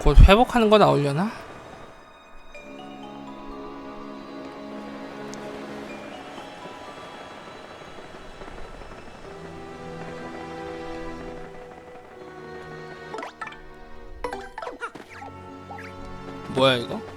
곧 회복하는 거 나오려나? 뭐야 이거?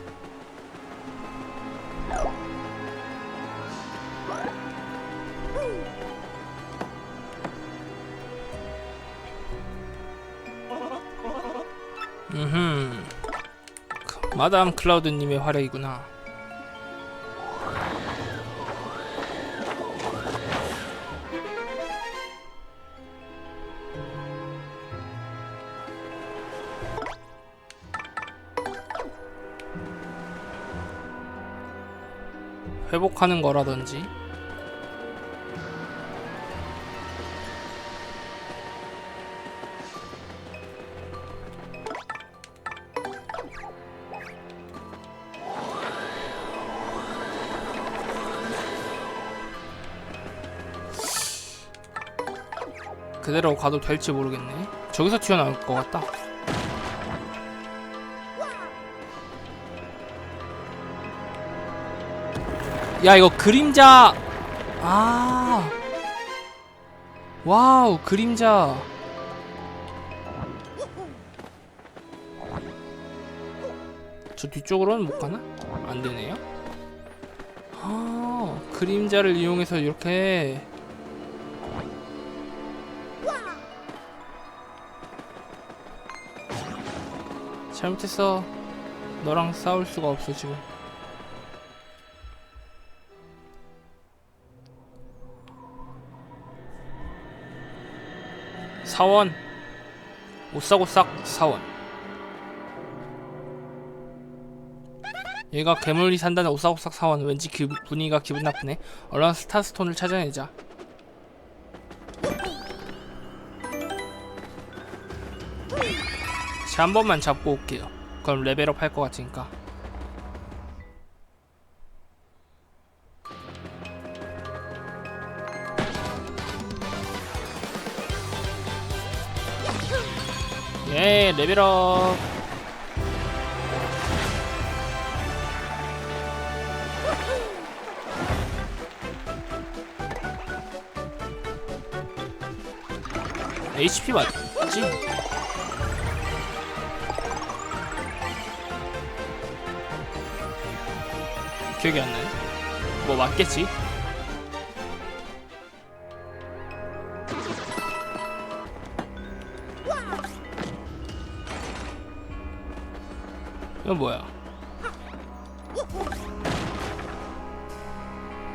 마담 클라우드님의 활약이구나. 회복하는 거라든지 그대로 가도 될지 모르겠네. 저기서 튀어나올 것 같다. 야 이거 그림자 아 와우 그림자 저 뒤쪽으로는 못 가나? 안 되네요. 아 그림자를 이용해서 이렇게 잘못했어. 너랑 싸울 수가 없어 지금. 사원 오싹오싹 사원 얘가 괴물이 산다는 오싹오싹 사원 왠지 기, 분위기가 기분 나쁘네 얼른 스타스톤을 찾아내자 자, 한 번만 잡고 올게요. 그럼 레벨업 할 것 같으니까. 예 레벨업. HP 맞지? 기억이 안 나네 뭐 맞겠지? 이건 뭐야?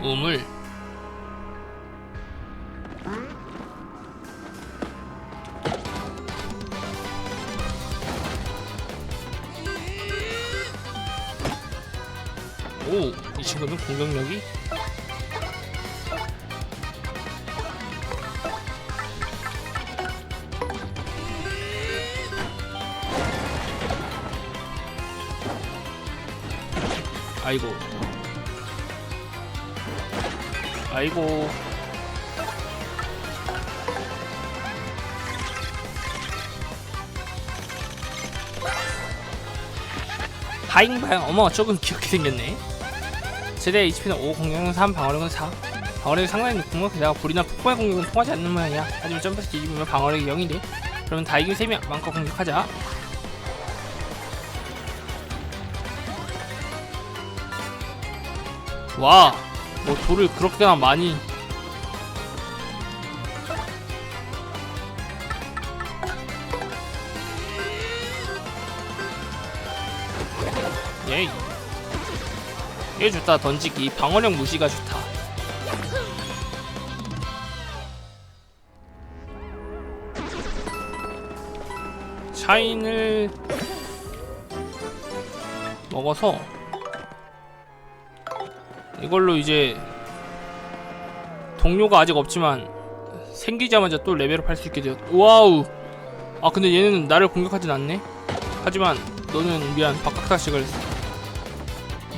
우물 친구는 공격력이 아이고. 아이고. 하잉바잉 어머 조금 귀엽게 생겼네 최대 HP는 5, 공격력은 3, 방어력은 4 방어력이 상당히 높은 게다가 불이나 폭발 공격은 통하지 않는 모양이야. 하지만 점프해서 뒤집으면 방어력이 0이래 그러면 다 이긴 셈이야. 마음껏 공격하자. 와, 뭐 돌을 그렇게나 많이. 예이 얘 좋다 던지기 방어력 무시가 좋다. 샤인을 먹어서 이걸로 이제 동료가 아직 없지만 생기자마자 또 레벨업 할 수 있게 되었 와우! 아 근데 얘는 나를 공격하진 않네? 하지만 너는 미안 박학다식을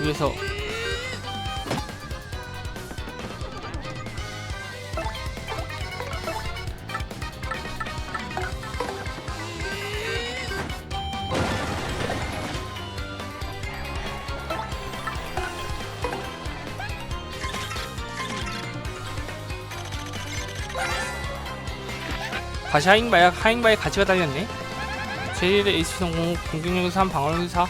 위해서 다시 하잉바야 하잉바에 같이 가다녔네. 제1의 HP 성공 공격력은 3 방어력은 4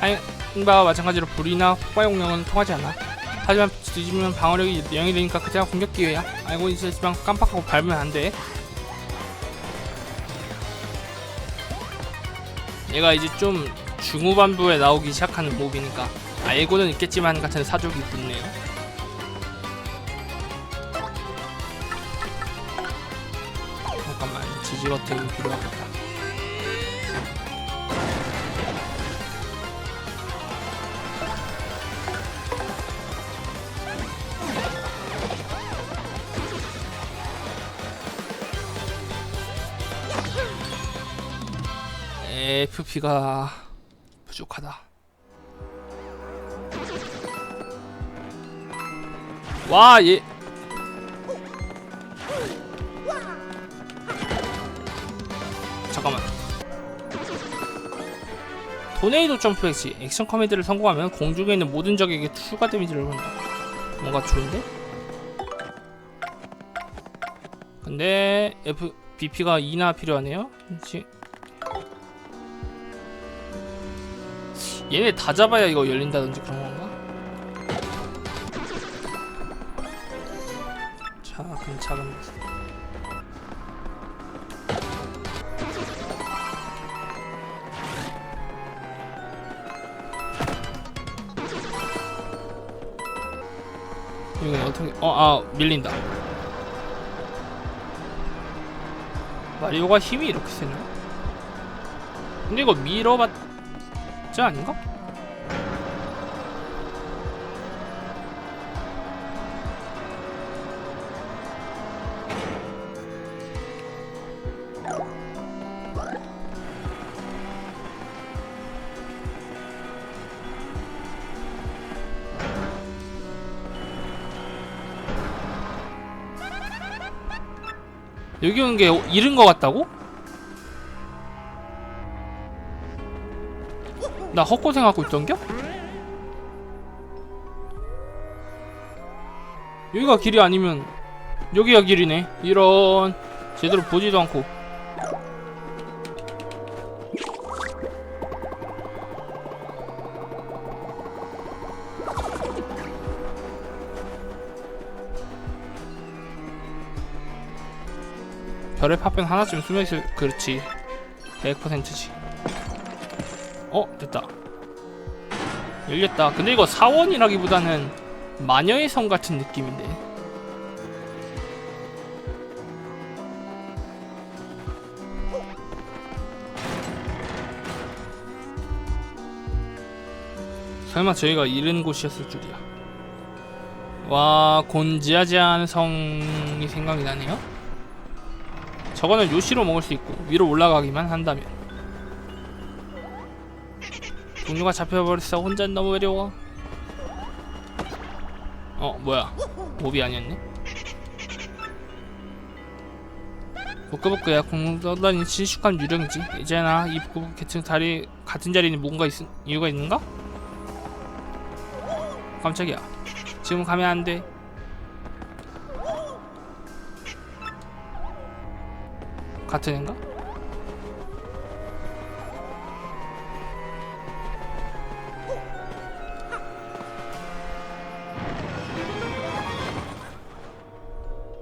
하잉바와 마찬가지로 불이나 폭발 공격은 통하지 않아. 하지만 뒤집으면 방어력이 0이 되니까 그때가 공격 기회야. 알고 있었지만 깜빡하고 밟으면 안돼. 얘가 이제 좀 중후반부에 나오기 시작하는 몹이니까 알고는 있겠지만 같은 사족이 붙네요 지지러트 필요하겠다 FP가 부족하다. 와, 얘. 잠 토네이도 점프 엑시 액션 커맨드를 성공하면 공중에 있는 모든 적에게 추가 데미지를 받는다. 뭔가 좋은데? 근데 F BP가 2나 필요하네요. 그렇지. 얘네 다 잡아야 이거 열린다든지 그런 건가? 자, 그럼 거. 이거 어떻게? 어, 아 밀린다. 마리오가 힘이 이렇게 세나? 근데 이거 밀어봤지 아닌가? 여기 온게 잃은 것 같다고? 나 헛고생하고 있던겨? 여기가 길이 아니면 여기가 길이네 이런 제대로 보지도 않고 별의 파편 하나쯤 숨어있을 그렇지. 100%지. 어 됐다. 열렸다. 근데 이거 사원이라기보다는 마녀의 성 같은 느낌인데. 설마 저희가 잃은 곳이었을 줄이야. 와 곤지아지한 성이 생각이 나네요 저거는 요시로 먹을 수 있고 위로 올라가기만 한다면. 동료가 잡혀버렸어 혼자 너무 외로워. 어 뭐야? 몹이 아니었네? 부끄부끄야 공떠다니 친숙한 유령이지. 이제나 이 부끄부끄 계층 다리 같은 자리에 뭔가 있, 이유가 있는가? 깜짝이야. 지금 가면 안돼 같은 애인가?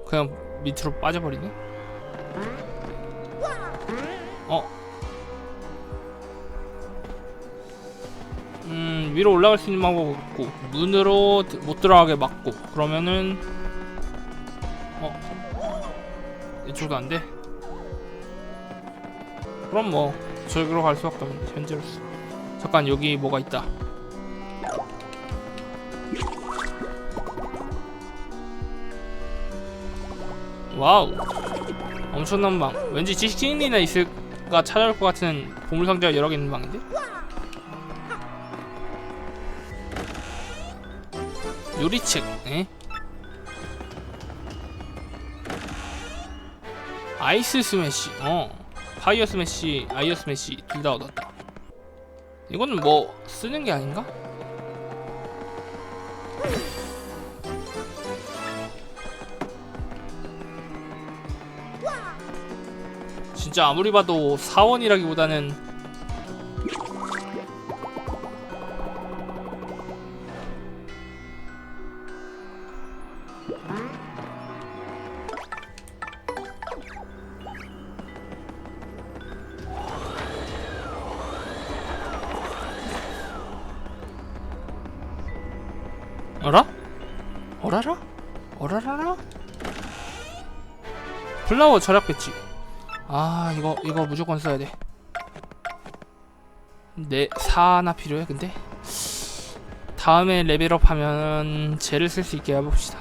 그냥 밑으로 빠져버리네? 어? 음 위로 올라갈 수 있는 방법 없고 문으로 드- 못 들어가게 막고 그러면은 어? 이쪽도 안 돼? 그럼 뭐 저기로 갈 수밖에 없는 현재로서. 잠깐 여기 뭐가 있다. 와우. 엄청난 방. 왠지 지식인이나 있을까 찾아올 것 같은 보물상자가 여러 개 있는 방인데? 요리책 에? 아이스 스매시 어 파이어 스매시, 아이어 스매시 둘 다 얻었다. 이거는 뭐 쓰는 게 아닌가? 진짜 아무리 봐도 사원이라기보다는 어라? 어라라? 어라라라? 플라워 절약 배치 아 이거 이거 무조건 써야 돼. 네, 4 하나 필요해 근데 다음에 레벨업 하면 쟤를 쓸 수 있게 해봅시다.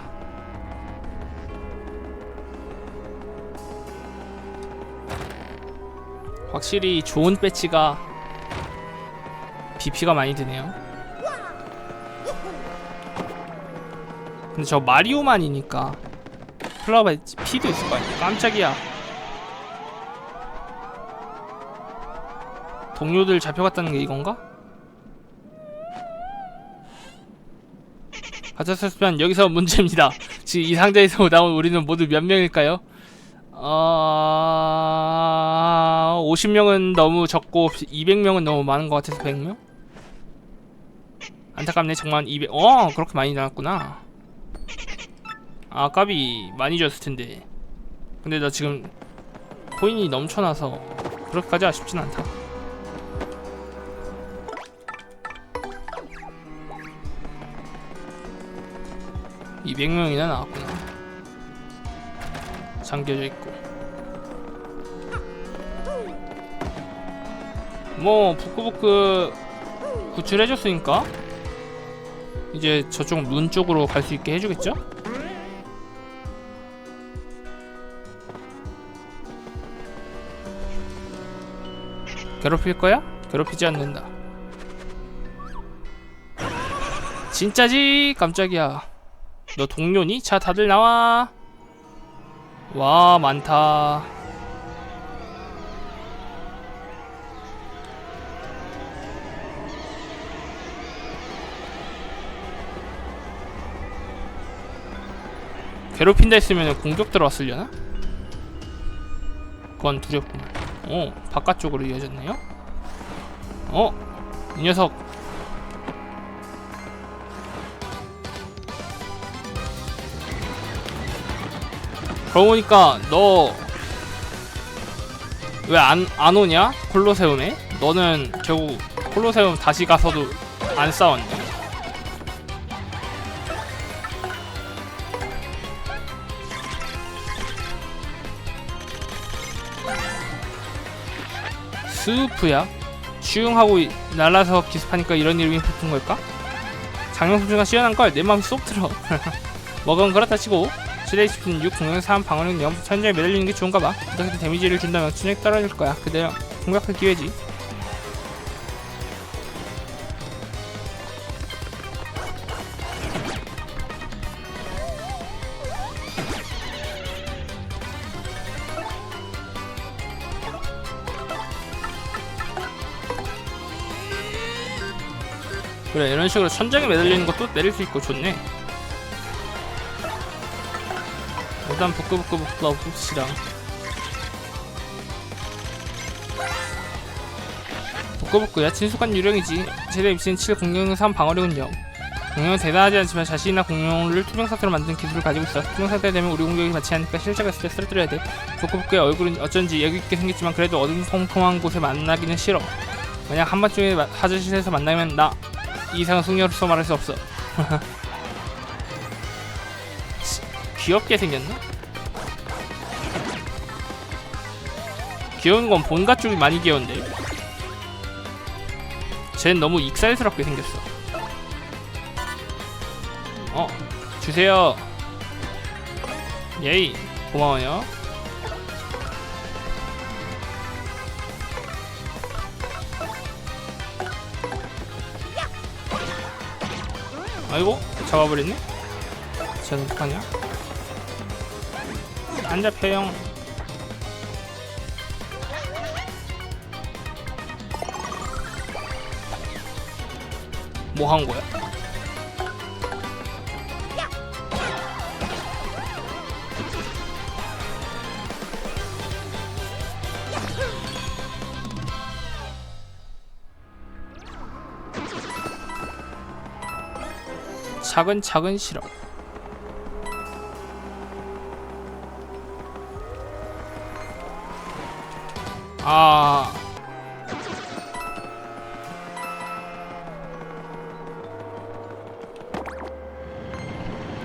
확실히 좋은 배치가 BP가 많이 드네요. 근데 저 마리오만이니까 플라워 배치 피도 있을 거 아니야. 깜짝이야. 동료들 잡혀갔다는 게 이건가? 가짜스면 여기서 문제입니다. 지금 이 상자에서 나온 우리는 모두 몇 명일까요? 어... 50명은 너무 적고 200명은 너무 많은 것 같아서 100명? 안타깝네 정말 200... 어 그렇게 많이 나왔구나 아 까비 많이 줬을 텐데 근데 나 지금 코인이 넘쳐나서 그렇게까지 아쉽진 않다 200명이나 나왔구나. 잠겨져 있고. 뭐 부끄부끄 구출해줬으니까 이제 저쪽 문 쪽으로 갈 수 있게 해주겠죠? 괴롭힐 거야? 괴롭히지 않는다. 진짜지? 깜짝이야. 너 동료니? 자 다들 나와 와 많다 괴롭힌다 했으면 공격 들어왔으려나? 그건 두렵구만 어 바깥쪽으로 이어졌네요 어? 이 녀석 그러고 보니까 너 왜 안 안 오냐? 콜로세움에? 너는 결국 콜로세움 다시 가서도 안 싸웠네. 스우프야? 이- 날라서 기습하니까 이런 이름이 붙은 걸까? 장명 소주가 시원한 걸 내 마음이 쏙 들어. 먹은 그렇다 치고 7HP 6 공격 3 방어력 0 천장에 매달리는 게 좋은가 봐 어떻게든 데미지를 준다면 천장에 떨어질 거야 그대로 공격할 기회지 그래 이런 식으로 천장에 매달리는 것도 내릴 수 있고 좋네. 일단 부끄부끄부끄 봅시다. 부끄부끄야. 친숙한 유령이지. 최대 입신 7 공룡 3 방어력은 0 공룡은 대단하지 않지만 자신이나 공룡을 투명 상태로 만든 기술을 가지고 있어. 투명 상태 되면 우리 공격이 맞지 않으니까 있을 때 쓰러뜨려야 돼. 부끄부끄의 얼굴은 어쩐지 여유있게 생겼지만 그래도 어둠컴컴한 곳에 만나기는 싫어. 만약 한밤중에 마- 화장실에서 만나면 나 이상한 숙녀로서 말할 수 없어. 귀엽게 생겼나? 귀여운 건 본가 쪽이 많이 귀여운데. 쟨 너무 익살스럽게 생겼어. 어 주세요. 예이 고마워요 아이고 잡아버렸네. 쟤는 어떡하냐? 안 잡혀요 뭐 한 거야? 작은 실험. 아.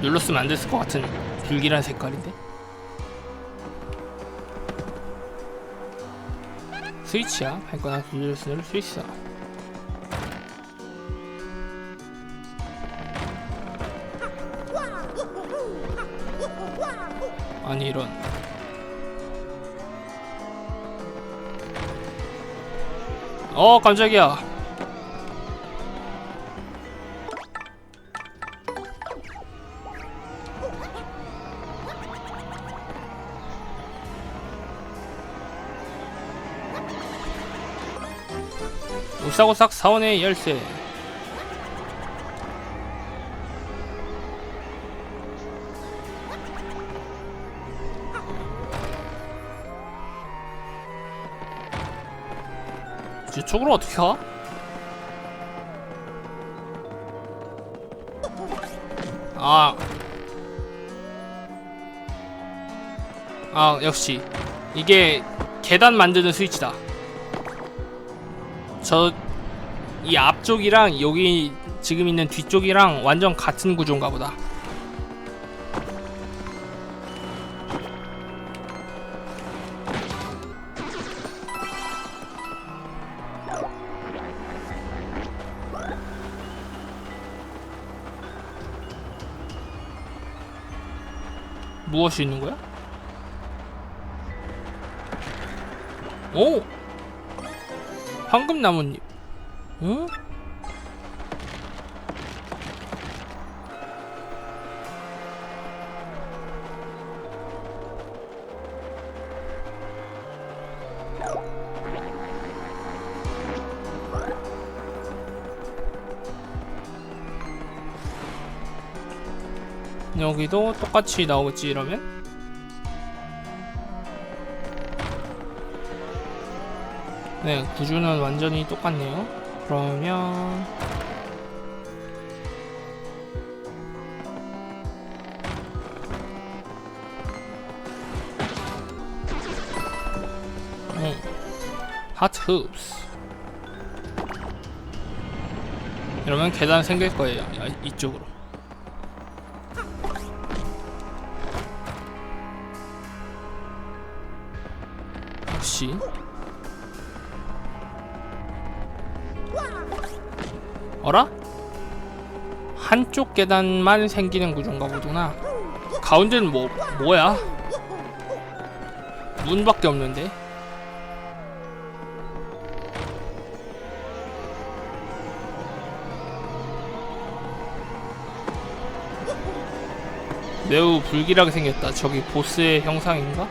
눌렀으면 안 됐을 것 같은 불길한 색깔인데? 스위치야. 두드려서 누를 수 아니 이런. 어 깜짝이야. 오싹오싹 사원의 열쇠 이쪽으로 어떻게 가? 아. 아, 역시. 이게 계단 만드는 스위치다. 저, 이 앞쪽이랑 여기 지금 있는 뒤쪽이랑 완전 같은 구조인가 보다. 무엇이 있는 거야? 오! 황금 나뭇잎. 응? 여기도 똑같이 나오겠지 이러면? 네, 구조는 완전히 똑같네요. 그러면 음, 하트 흡스 이러면 계단 생길 거예요. 야, 이쪽으로. 어라? 한쪽 계단만 생기는 구조인가 보구나 가운데는 뭐 뭐야? 문밖에 없는데 매우 불길하게 생겼다 저기 보스의 형상인가?